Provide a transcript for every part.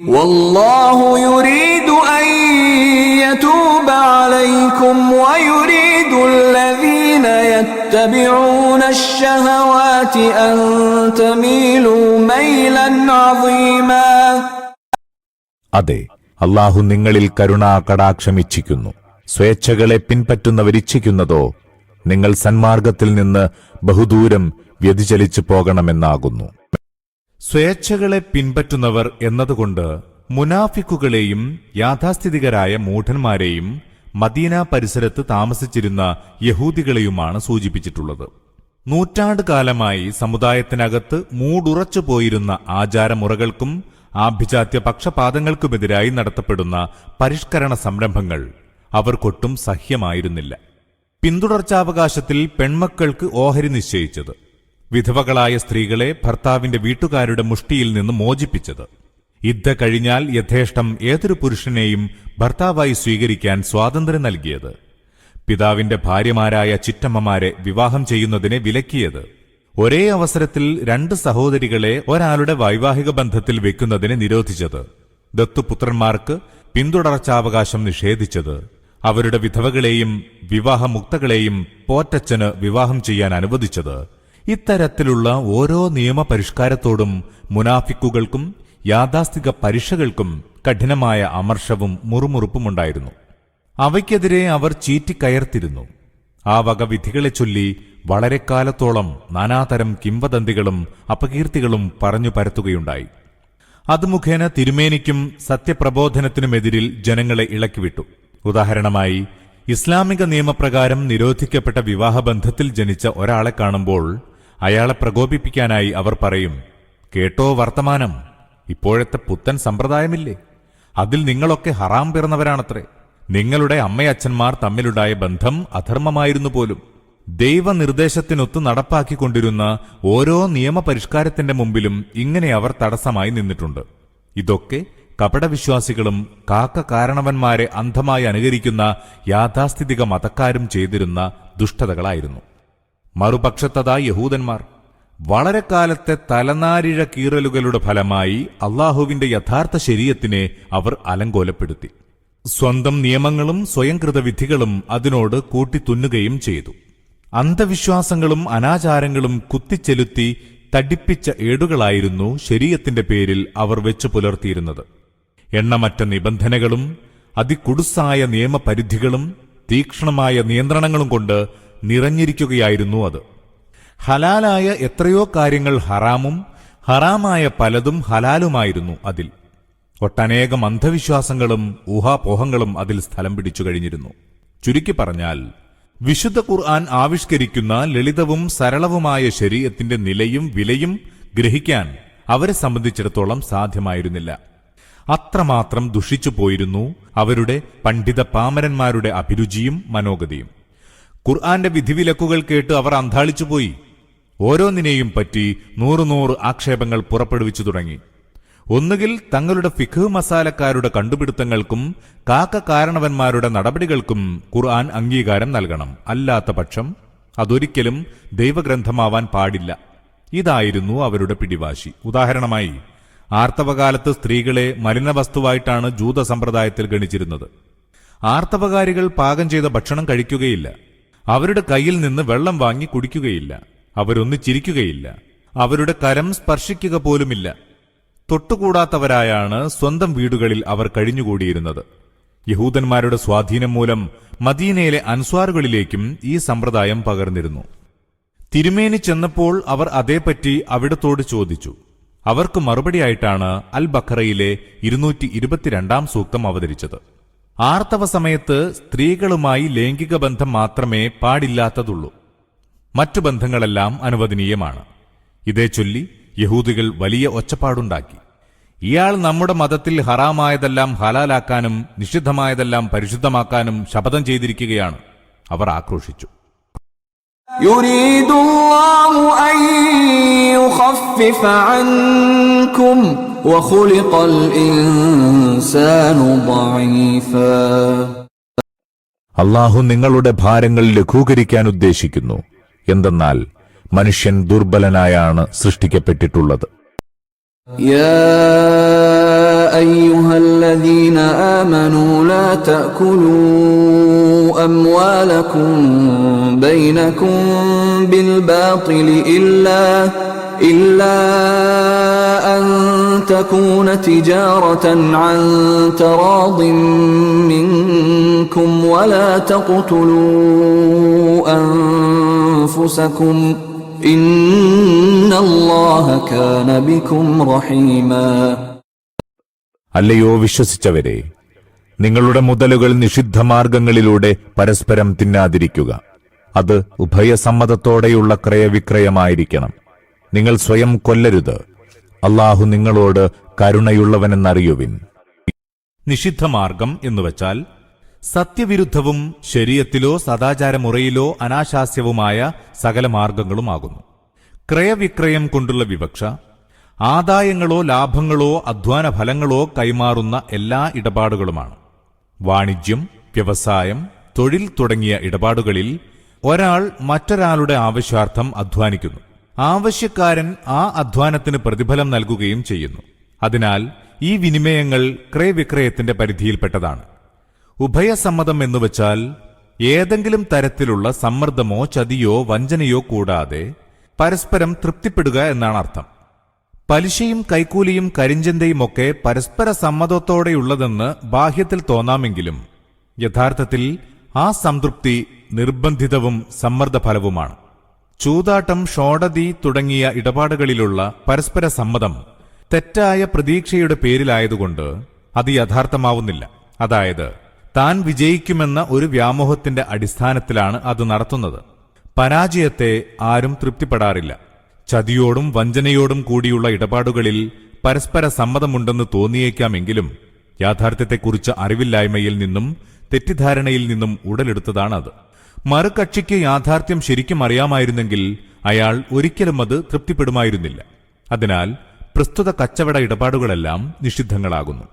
والله يريد أن يتوب عليكم ويريد الذين يتبعون الشهوات أن تميلوا ميلا عظيما അതെ അള്ളാഹു നിങ്ങളിൽ കരുണാ കടാക്ഷമിച്ചിക്കുന്നു സ്വേച്ഛകളെ പിൻപറ്റുന്നവരിച്ഛിക്കുന്നതോ നിങ്ങൾ സന്മാർഗത്തിൽ നിന്ന് ബഹുദൂരം വ്യതിചലിച്ചു പോകണമെന്നാകുന്നു സ്വേച്ഛകളെ പിൻപറ്റുന്നവർ എന്നതുകൊണ്ട് മുനാഫിക്കുകളെയും യാഥാസ്ഥിതികരായ മൂഢന്മാരെയും മദീന പരിസരത്ത് താമസിച്ചിരുന്ന യഹൂദികളെയുമാണ് സൂചിപ്പിച്ചിട്ടുള്ളത്. നൂറ്റാണ്ട് കാലമായി സമുദായത്തിനകത്ത് മൂടുറച്ചു പോയിരുന്ന ആചാരമുറകൾക്കും ആഭിജാത്യ പക്ഷപാതങ്ങൾക്കുമെതിരായി നടത്തപ്പെടുന്ന പരിഷ്കരണ സംരംഭങ്ങൾ അവർക്കൊട്ടും സഹ്യമായിരുന്നില്ല. പിന്തുടർച്ചാവകാശത്തിൽ പെൺമക്കൾക്ക് ഓഹരി നിശ്ചയിച്ചത്. വിധവകളായ സ്ത്രീകളെ ഭർത്താവിന്റെ വീട്ടുകാരുടെ മുഷ്ടിയിൽ നിന്ന് മോചിപ്പിച്ചത്. യുദ്ധ കഴിഞ്ഞാൽ യഥേഷ്ടം ഏതൊരു പുരുഷനെയും ഭർത്താവായി സ്വീകരിക്കാൻ സ്വാതന്ത്ര്യം നൽകിയത്. പിതാവിന്റെ ഭാര്യമാരായ ചിറ്റമ്മമാരെ വിവാഹം ചെയ്യുന്നതിനെ വിലക്കിയത്. ഒരേ അവസരത്തിൽ രണ്ട് സഹോദരികളെ ഒരാളുടെ വൈവാഹിക ബന്ധത്തിൽ വെക്കുന്നതിനെ നിരോധിച്ചത്. ദത്തുപുത്രന്മാർക്ക് പിന്തുടർച്ചാവകാശം നിഷേധിച്ചത്. അവരുടെ വിധവകളെയും വിവാഹമുക്തകളെയും പോറ്റച്ചന് വിവാഹം ചെയ്യാൻ അനുവദിച്ചത്. ഇത്തരത്തിലുള്ള ഓരോ നിയമപരിഷ്കാരത്തോടും മുനാഫിക്കുകൾക്കും യാഥാസ്ഥിക പരീക്ഷകൾക്കും കഠിനമായ അമർഷവും മുറുമുറുപ്പുമുണ്ടായിരുന്നു. അവയ്ക്കെതിരെ അവർ ചീറ്റിക്കയർത്തിരുന്നു. ആ വക വിധികളെ ചൊല്ലി വളരെ കാലത്തോളം നാനാതരം കിംവദന്തികളും അപകീർത്തികളും പറഞ്ഞു പരത്തുകയുണ്ടായി. അത് മുഖേന തിരുമേനിക്കും സത്യപ്രബോധനത്തിനുമെതിരിൽ ജനങ്ങളെ ഇളക്കിവിട്ടു. ഉദാഹരണമായി ഇസ്ലാമിക നിയമപ്രകാരം നിരോധിക്കപ്പെട്ട വിവാഹബന്ധത്തിൽ ജനിച്ച ഒരാളെ കാണുമ്പോൾ അയാളെ പ്രകോപിപ്പിക്കാനായി അവർ പറയും കേട്ടോ വർത്തമാനം ഇപ്പോഴത്തെ പുത്തൻ സമ്പ്രദായമില്ലേ? അതിൽ നിങ്ങളൊക്കെ ഹറാം പിറന്നവരാണത്രേ. നിങ്ങളുടെ അമ്മയച്ഛന്മാർ തമ്മിലുണ്ടായ ബന്ധം അധർമ്മമായിരുന്നു പോലും. ദൈവനിർദ്ദേശത്തിനൊത്ത് നടപ്പാക്കിക്കൊണ്ടിരുന്ന ഓരോ നിയമപരിഷ്കാരത്തിന്റെ മുമ്പിലും ഇങ്ങനെ അവർ തടസ്സമായി നിന്നിട്ടുണ്ട്. ഇതൊക്കെ കപടവിശ്വാസികളും കാക്ക കാരണവന്മാരെ അന്ധമായി അനുകരിക്കുന്ന യാഥാസ്ഥിതിക മതക്കാരും ചെയ്തിരുന്ന ദുഷ്ടതകളായിരുന്നു. മറുപക്ഷത്തതാ യഹൂദന്മാർ. വളരെ കാലത്തെ തലനാരിഴ കീറലുകളുടെ ഫലമായി അള്ളാഹുവിന്റെ യഥാർത്ഥ ശരീരത്തിനെ അവർ അലങ്കോലപ്പെടുത്തി. സ്വന്തം നിയമങ്ങളും സ്വയംകൃത വിധികളും അതിനോട് കൂട്ടിത്തുന്നുകയും ചെയ്തു. അന്ധവിശ്വാസങ്ങളും അനാചാരങ്ങളും കുത്തിച്ചെലുത്തി തടിപ്പിച്ച ഏടുകളായിരുന്നു ശരീരത്തിന്റെ പേരിൽ അവർ വെച്ചു പുലർത്തിയിരുന്നത്. എണ്ണമറ്റ നിബന്ധനകളും അതികുടുസായ നിയമപരിധികളും തീക്ഷണമായ നിയന്ത്രണങ്ങളും കൊണ്ട് നിറഞ്ഞിരിക്കുകയായിരുന്നു അത്. ഹലാലായ എത്രയോ കാര്യങ്ങൾ ഹറാമും ഹറാമായ പലതും ഹലാലുമായിരുന്നു അതിൽ. ഒട്ടനേകം അന്ധവിശ്വാസങ്ങളും ഊഹാപോഹങ്ങളും അതിൽ സ്ഥലം പിടിച്ചു കഴിഞ്ഞിരുന്നു. ചുരുക്കി പറഞ്ഞാൽ വിശുദ്ധ ഖുർആൻ ആവിഷ്കരിക്കുന്ന ലളിതവും സരളവുമായ ശരീരത്തിന്റെ നിലയും വിലയും ഗ്രഹിക്കാൻ അവരെ സംബന്ധിച്ചിടത്തോളം സാധ്യമായിരുന്നില്ല. അത്രമാത്രം ദുഷിച്ചു പോയിരുന്നു അവരുടെ പണ്ഡിത പാമരന്മാരുടെ അഭിരുചിയും മനോഗതിയും. ഖുർആന്റെ വിധിവിലക്കുകൾ കേട്ട് അവർ അന്താളിച്ചുപോയി ഓരോന്നിനെയും പറ്റി നൂറ് നൂറ് ആക്ഷേപങ്ങൾ പുറപ്പെടുവിച്ചു തുടങ്ങി. ഒന്നുകിൽ തങ്ങളുടെ ഫിഖ് മസാലക്കാരുടെ കണ്ടുപിടുത്തങ്ങൾക്കും കാക്ക കാരണവന്മാരുടെ നടപടികൾക്കും ഖുർആൻ അംഗീകാരം നൽകണം. അല്ലാത്ത പക്ഷം അതൊരിക്കലും ദൈവഗ്രന്ഥമാവാൻ പാടില്ല. ഇതായിരുന്നു അവരുടെ പിടിവാശി. ഉദാഹരണമായി ആർത്തവകാലത്ത് സ്ത്രീകളെ മലിനവസ്തുവായിട്ടാണ് ജൂത സമ്പ്രദായത്തിൽ ഗണിച്ചിരുന്നത്. ആർത്തവകാരികൾ പാകം ചെയ്ത ഭക്ഷണം കഴിക്കുകയില്ല. അവരുടെ കയ്യിൽ നിന്ന് വെള്ളം വാങ്ങി കുടിക്കുകയില്ല. അവരൊന്ന് ചിരിക്കുകയില്ല. അവരുടെ കരം സ്പർശിക്കുക പോലുമില്ല. തൊട്ടുകൂടാത്തവരായാണ് സ്വന്തം വീടുകളിൽ അവർ കഴിഞ്ഞുകൂടിയിരുന്നത്. യഹൂദന്മാരുടെ സ്വാധീനം മൂലം മദീനയിലെ അൻസ്വാറുകളിലേക്കും ഈ സമ്പ്രദായം പകർന്നിരുന്നു. തിരുമേനി ചെന്നപ്പോൾ അവർ അതേപ്പറ്റി അവിടത്തോട് ചോദിച്ചു. അവർക്ക് മറുപടിയായിട്ടാണ് അൽ ബഖറയിലെ ഇരുന്നൂറ്റി ഇരുപത്തിരണ്ടാം സൂക്തം അവതരിച്ചത്. ആർത്തവ സമയത്ത് സ്ത്രീകളുമായി ലൈംഗിക ബന്ധം മാത്രമേ പാടില്ലാത്തതുള്ളൂ. മറ്റു ബന്ധങ്ങളെല്ലാം അനുവദനീയമാണ്. ഇതേ ചൊല്ലി യഹൂദികൾ വലിയ ഒച്ചപ്പാടുണ്ടാക്കി. ഇയാൾ നമ്മുടെ മതത്തിൽ ഹറാമായതെല്ലാം ഹലാലാക്കാനും നിഷിദ്ധമായതെല്ലാം പരിശുദ്ധമാക്കാനും ശപഥം ചെയ്തിരിക്കുകയാണ്. അവർ ആക്രോശിച്ചു. യുരീദുല്ലാഹു അൻ യുഖഫിഫ അൻ عنكم وخلق الإنسان ضعيفا അള്ളാഹു നിങ്ങളുടെ ഭാരങ്ങൾ ലഘൂകരിക്കാൻ ഉദ്ദേശിക്കുന്നു എന്തെന്നാൽ മനുഷ്യൻ ദുർബലനായാണ് സൃഷ്ടിക്കപ്പെട്ടിട്ടുള്ളത് يا أيها الذين آمنوا لا تأكلوا أموالكم بينكم بالباطل إلا إلا أن تكون تجارة عن تراض منكم ولا تقتلوا أنفسكم إن الله كان بكم رحيما അല്ലയോ വിശ്വസിച്ചവരെ നിങ്ങളുടെ മുതലുകൾ നിഷിദ്ധമാർഗങ്ങളിലൂടെ പരസ്പരം തിന്നാതിരിക്കുക അത് ഉഭയസമ്മതത്തോടെയുള്ള ക്രയവിക്രയമായിരിക്കണം നിങ്ങൾ സ്വയം കൊല്ലരുത്. അള്ളാഹു നിങ്ങളോട് കരുണയുള്ളവനെന്നറിയുവിൻ. നിഷിദ്ധമാർഗം എന്നുവച്ചാൽ സത്യവിരുദ്ധവും ശരീരത്തിലോ സദാചാരമുറയിലോ അനാശാസ്യവുമായ സകല മാർഗങ്ങളുമാകുന്നു. ക്രയവിക്രയം കൊണ്ടുള്ള വിവക്ഷ ആദായങ്ങളോ ലാഭങ്ങളോ അധ്വാന ഫലങ്ങളോ കൈമാറുന്ന എല്ലാ ഇടപാടുകളുമാണ്. വാണിജ്യം വ്യവസായം തൊഴിൽ തുടങ്ങിയ ഇടപാടുകളിൽ ഒരാൾ മറ്റൊരാളുടെ ആവശ്യാർത്ഥം അധ്വാനിക്കുന്നു. ആവശ്യക്കാരൻ ആ അധ്വാനത്തിന് പ്രതിഫലം നൽകുകയും ചെയ്യുന്നു. അതിനാൽ ഈ വിനിമയങ്ങൾ ക്രയവിക്രയത്തിന്റെ പരിധിയിൽപ്പെട്ടതാണ്. ഉഭയസമ്മതം എന്നുവച്ചാൽ ഏതെങ്കിലും തരത്തിലുള്ള സമ്മർദ്ദമോ ചതിയോ വഞ്ചനയോ കൂടാതെ പരസ്പരം തൃപ്തിപ്പെടുക എന്നാണ് അർത്ഥം. പലിശയും കൈക്കൂലിയും കരിഞ്ചന്തയും ഒക്കെ പരസ്പര സമ്മതത്തോടെയുള്ളതെന്ന് ബാഹ്യത്തിൽ തോന്നാമെങ്കിലും യഥാർത്ഥത്തിൽ ആ സംതൃപ്തി നിർബന്ധിതവും സമ്മർദ്ദഫലവുമാണ്. ചൂതാട്ടം ഷോഡതി തുടങ്ങിയ ഇടപാടുകളിലുള്ള പരസ്പര സമ്മതം തെറ്റായ പ്രതീക്ഷയുടെ പേരിലായതുകൊണ്ട് അത് യഥാർത്ഥമാവുന്നില്ല. അതായത് താൻ വിജയിക്കുമെന്ന ഒരു വ്യാമോഹത്തിന്റെ അടിസ്ഥാനത്തിലാണ് അത് നടത്തുന്നത്. പരാജയത്തെ ആരും തൃപ്തിപ്പെടാറില്ല. ചതിയോടും വഞ്ചനയോടും കൂടിയുള്ള ഇടപാടുകളിൽ പരസ്പര സമ്മതമുണ്ടെന്ന് തോന്നിയേക്കാമെങ്കിലും യാഥാർത്ഥ്യത്തെക്കുറിച്ച് അറിവില്ലായ്മയിൽ നിന്നും തെറ്റിദ്ധാരണയിൽ നിന്നും ഉടലെടുത്തതാണത്. മറുകക്ഷിക്ക് യാഥാർത്ഥ്യം ശരിക്കും അറിയാമായിരുന്നെങ്കിൽ അയാൾ ഒരിക്കലും അത് തൃപ്തിപ്പെടുമായിരുന്നില്ല. അതിനാൽ പ്രസ്തുത കച്ചവട ഇടപാടുകളെല്ലാം നിഷിദ്ധങ്ങളാകുന്നു.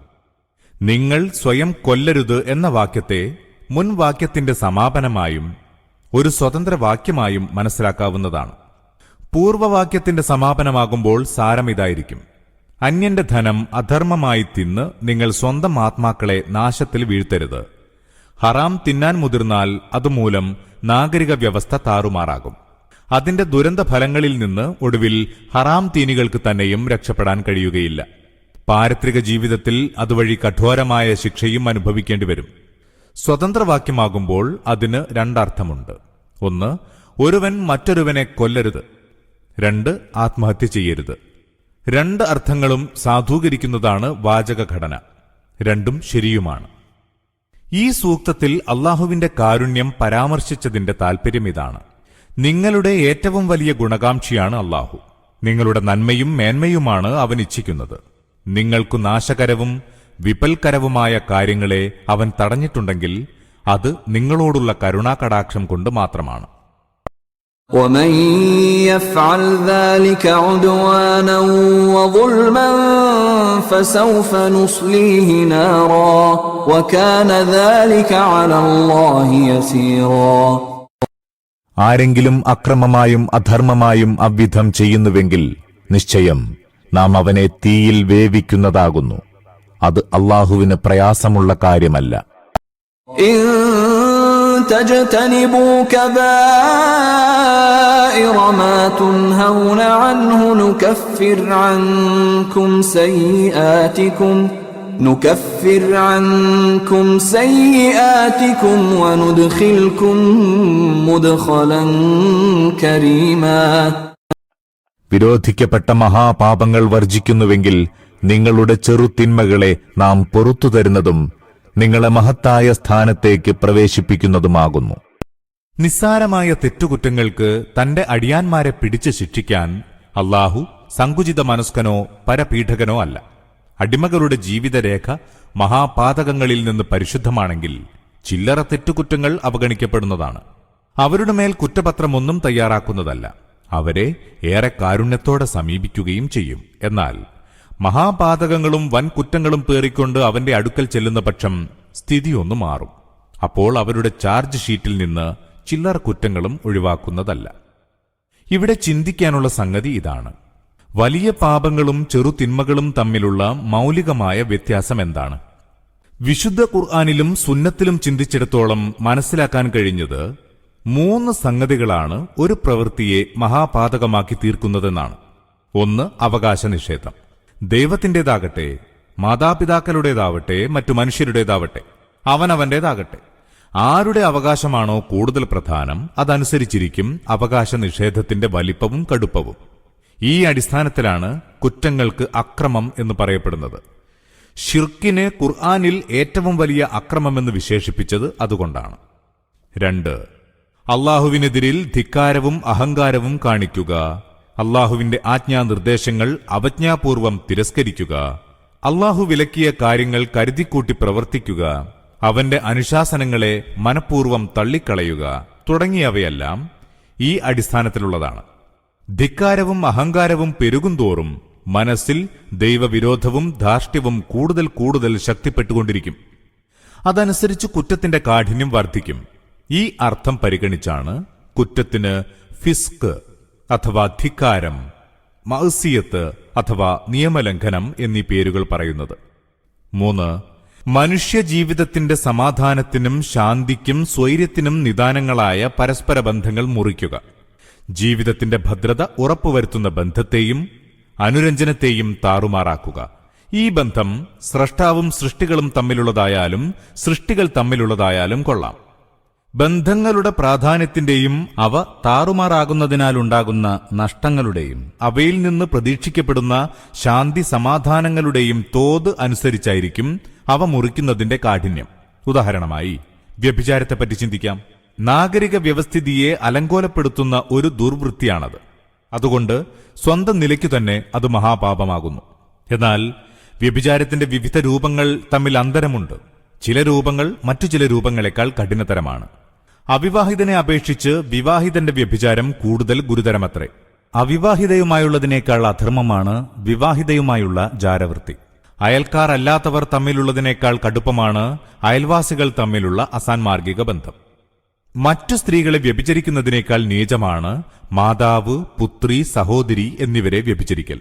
നിങ്ങൾ സ്വയം കൊല്ലരുത് എന്ന വാക്യത്തെ മുൻവാക്യത്തിന്റെ സമാപനമായും ഒരു സ്വതന്ത്ര വാക്യമായും മനസ്സിലാക്കാവുന്നതാണ്. പൂർവവാക്യത്തിന്റെ സമാപനമാകുമ്പോൾ സാരം ഇതായിരിക്കും. അന്യന്റെ ധനം അധർമ്മമായി തിന്ന് നിങ്ങൾ സ്വന്തം ആത്മാക്കളെ നാശത്തിൽ വീഴ്ത്തരുത്. ഹറാം തിന്നാൻ മുതിർന്നാൽ അതുമൂലം നാഗരിക വ്യവസ്ഥ താറുമാറാകും. അതിന്റെ ദുരന്ത ഫലങ്ങളിൽ നിന്ന് ഒടുവിൽ ഹറാം തീനികൾക്ക് തന്നെയും രക്ഷപ്പെടാൻ കഴിയുകയില്ല. പാരത്രിക ജീവിതത്തിൽ അതുവഴി കഠോരമായ ശിക്ഷയും അനുഭവിക്കേണ്ടി വരും. സ്വതന്ത്രവാക്യമാകുമ്പോൾ അതിന് രണ്ടർത്ഥമുണ്ട്. ഒന്ന് ഒരുവൻ മറ്റൊരുവനെ കൊല്ലരുത്. രണ്ട് ആത്മഹത്യ ചെയ്യരുത്. രണ്ട് അർത്ഥങ്ങളും സാധൂകരിക്കുന്നതാണ് വാചകഘടന. രണ്ടും ശരിയുമാണ്. ഈ സൂക്തത്തിൽ അള്ളാഹുവിന്റെ കാരുണ്യം പരാമർശിച്ചതിന്റെ താൽപര്യം ഇതാണ് നിങ്ങളുടെ ഏറ്റവും വലിയ ഗുണകാംക്ഷിയാണ് അള്ളാഹു നിങ്ങളുടെ നന്മയും മേന്മയുമാണ് അവൻ ഇച്ഛിക്കുന്നത് നിങ്ങൾക്കു നാശകരവും വിപൽക്കരവുമായ കാര്യങ്ങളെ അവൻ തടഞ്ഞിട്ടുണ്ടെങ്കിൽ അത് നിങ്ങളോടുള്ള കരുണാകടാക്ഷം കൊണ്ട് മാത്രമാണ് ومن يفعل ذلك عدوانا وظلما فسوف نصليه نارا وكان ذلك على الله يسيرا ആരെങ്കിലും അക്രമമായും അധർമ്മമായും അവിധം ചെയ്യുന്നുവെങ്കിൽ നിശ്ചയം നാം അവനെ തീയിൽ വേവിക്കുന്നതാകുന്നു അത് അള്ളാഹുവിന് പ്രയാസമുള്ള കാര്യമല്ല إن تجتنبوا كبائر ما تنهون عنه نكفر عنكم سيئاتكم نكفر عنكم سيئاتكم وندخلكم مدخلا كريما വിരോധിക്കപ്പെട്ട മഹാപാപങ്ങൾ വർജിക്കുന്നുവെങ്കിൽ നിങ്ങളുടെ ചെറുതിന്മകളെ നാം പൊറത്തു തരുന്നതും നിങ്ങളെ മഹത്തായ സ്ഥാനത്തേക്ക് പ്രവേശിപ്പിക്കുന്നതുമാകുന്നു നിസ്സാരമായ തെറ്റുകുറ്റങ്ങൾക്ക് തന്റെ അടിയാന്മാരെ പിടിച്ച് ശിക്ഷിക്കാൻ അള്ളാഹു സങ്കുചിത മനസ്കനോ പരപീഠകനോ അല്ല. അടിമകളുടെ ജീവിതരേഖ മഹാപാതകങ്ങളിൽ നിന്ന് പരിശുദ്ധമാണെങ്കിൽ ചില്ലറ തെറ്റുകുറ്റങ്ങൾ അവഗണിക്കപ്പെടുന്നതാണ്. അവരുടെ മേൽ കുറ്റപത്രമൊന്നും തയ്യാറാക്കുന്നതല്ല. അവരെ ഏറെ കാരുണ്യത്തോടെ സമീപിക്കുകയും ചെയ്യും. എന്നാൽ മഹാപാതകങ്ങളും വൻ കുറ്റങ്ങളും പേറിക്കൊണ്ട് അവന്റെ അടുക്കൽ ചെല്ലുന്ന പക്ഷം സ്ഥിതിയൊന്നു മാറും. അപ്പോൾ അവരുടെ ചാർജ് ഷീറ്റിൽ നിന്ന് ചില്ലറ കുറ്റങ്ങളും ഒഴിവാക്കുന്നതല്ല. ഇവിടെ ചിന്തിക്കാനുള്ള സംഗതി ഇതാണ്. വലിയ പാപങ്ങളും ചെറുതിന്മകളും തമ്മിലുള്ള മൗലികമായ വ്യത്യാസം എന്താണ്? വിശുദ്ധ ഖുർആാനിലും സുന്നത്തിലും ചിന്തിച്ചിടത്തോളം മനസ്സിലാക്കാൻ കഴിഞ്ഞത് മൂന്ന് സംഗതികളാണ് ഒരു പ്രവൃത്തിയെ മഹാപാതകമാക്കി തീർക്കുന്നതെന്നാണ്. ഒന്ന് അവകാശ നിഷേധം ദൈവത്തിന്റേതാകട്ടെ മാതാപിതാക്കളുടേതാവട്ടെ മറ്റു മനുഷ്യരുടേതാവട്ടെ അവനവന്റേതാകട്ടെ ആരുടെ അവകാശമാണോ കൂടുതൽ പ്രധാനം അതനുസരിച്ചിരിക്കും അവകാശ നിഷേധത്തിന്റെ വലിപ്പവും കടുപ്പവും. ഈ അടിസ്ഥാനത്തിലാണ് കുറ്റങ്ങൾക്ക് അക്രമം എന്ന് പറയപ്പെടുന്നത്. ഷിർക്കിനെ ഖുർആാനിൽ ഏറ്റവും വലിയ അക്രമമെന്ന് വിശേഷിപ്പിച്ചത് അതുകൊണ്ടാണ്. രണ്ട് അള്ളാഹുവിനെതിരിൽ ധിക്കാരവും അഹങ്കാരവും കാണിക്കുക. അള്ളാഹുവിന്റെ ആജ്ഞാനിർദ്ദേശങ്ങൾ അവജ്ഞാപൂർവം തിരസ്കരിക്കുക. അള്ളാഹു വിലക്കിയ കാര്യങ്ങൾ കരുതിക്കൂട്ടി പ്രവർത്തിക്കുക. അവന്റെ അനുശാസനങ്ങളെ മനഃപൂർവം തള്ളിക്കളയുക തുടങ്ങിയവയെല്ലാം ഈ അടിസ്ഥാനത്തിലുള്ളതാണ്. ധിക്കാരവും അഹങ്കാരവും പെരുകുന്തോറും മനസ്സിൽ ദൈവവിരോധവും ധാർഷ്ട്യവും കൂടുതൽ കൂടുതൽ ശക്തിപ്പെട്ടുകൊണ്ടിരിക്കും. അതനുസരിച്ച് കുറ്റത്തിന്റെ കാഠിന്യം വർദ്ധിക്കും. ഈ അർത്ഥം പരിഗണിച്ചാണ് കുറ്റത്തിന് ഫിസ്ക് അഥവാ ധിക്കാരം മഹസിയത്ത് അഥവാ നിയമലംഘനം എന്നീ പേരുകൾ പറയുന്നത്. മൂന്ന് മനുഷ്യജീവിതത്തിന്റെ സമാധാനത്തിനും ശാന്തിക്കും സ്വൈര്യത്തിനും നിദാനങ്ങളായ പരസ്പര ബന്ധങ്ങൾ മുറിക്കുക. ജീവിതത്തിന്റെ ഭദ്രത ഉറപ്പുവരുത്തുന്ന ബന്ധത്തെയും അനുരഞ്ജനത്തെയും താറുമാറാക്കുക. ഈ ബന്ധം സ്രഷ്ടാവും സൃഷ്ടികളും തമ്മിലുള്ളതായാലും സൃഷ്ടികൾ തമ്മിലുള്ളതായാലും കൊള്ളാം. ബന്ധങ്ങളുടെ പ്രാധാന്യത്തിന്റെയും അവ താറുമാറാകുന്നതിനാലുണ്ടാകുന്ന നഷ്ടങ്ങളുടെയും അവയിൽ നിന്ന് പ്രതീക്ഷിക്കപ്പെടുന്ന ശാന്തി സമാധാനങ്ങളുടെയും തോത് അനുസരിച്ചായിരിക്കും അവ മുറിക്കുന്നതിന്റെ കാഠിന്യം. ഉദാഹരണമായി വ്യഭിചാരത്തെപ്പറ്റി ചിന്തിക്കാം. നാഗരിക വ്യവസ്ഥിതിയെ അലങ്കോലപ്പെടുത്തുന്ന ഒരു ദുർവൃത്തിയാണത്. അതുകൊണ്ട് സ്വന്തം നിലയ്ക്കു തന്നെ അത് മഹാപാപമാകുന്നു. എന്നാൽ വ്യഭിചാരത്തിന്റെ വിവിധ രൂപങ്ങൾ തമ്മിൽ അന്തരമുണ്ട്. ചില രൂപങ്ങൾ മറ്റു ചില രൂപങ്ങളെക്കാൾ കഠിനതരമാണ്. അവിവാഹിതനെ അപേക്ഷിച്ച് വിവാഹിതന്റെ വ്യഭിചാരം കൂടുതൽ ഗുരുതരമത്രേ. അവിവാഹിതയുമായുള്ളതിനേക്കാൾ അധർമ്മമാണ് വിവാഹിതയുമായുള്ള ജാരവൃത്തി. അയൽക്കാർ അല്ലാത്തവർ തമ്മിലുള്ളതിനേക്കാൾ കടുപ്പമാണ് അയൽവാസികൾ തമ്മിലുള്ള അസാൻമാർഗിക ബന്ധം. മറ്റു സ്ത്രീകളെ വ്യഭിചരിക്കുന്നതിനേക്കാൾ നീചമാണ് മാതാവ് പുത്രി സഹോദരി എന്നിവരെ വ്യഭിചരിക്കൽ.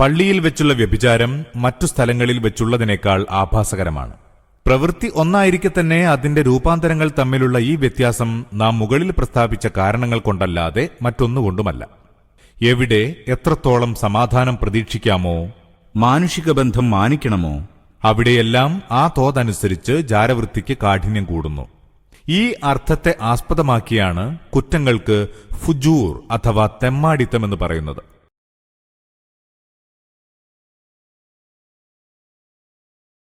പള്ളിയിൽ വെച്ചുള്ള വ്യഭിചാരം മറ്റു സ്ഥലങ്ങളിൽ വെച്ചുള്ളതിനേക്കാൾ ആഭാസകരമാണ്. പ്രവൃത്തി ഒന്നായിരിക്കെ തന്നെ അതിന്റെ രൂപാന്തരങ്ങൾ തമ്മിലുള്ള ഈ വ്യത്യാസം നാം മുകളിൽ പ്രസ്താവിച്ച കാരണങ്ങൾ കൊണ്ടല്ലാതെ മറ്റൊന്നുകൊണ്ടുമല്ല. എവിടെ എത്രത്തോളം സമാധാനം പ്രതീക്ഷിക്കാമോ മാനുഷിക ബന്ധം മാനിക്കണമോ അവിടെയെല്ലാം ആ തോതനുസരിച്ച് ജാരവൃത്തിക്ക് കാഠിന്യം കൂടുന്നു. ഈ അർത്ഥത്തെ ആസ്പദമാക്കിയാണ് കുറ്റങ്ങൾക്ക് ഫുജൂർ അഥവാ തെമ്മാടിത്തം എന്ന് പറയുന്നത്.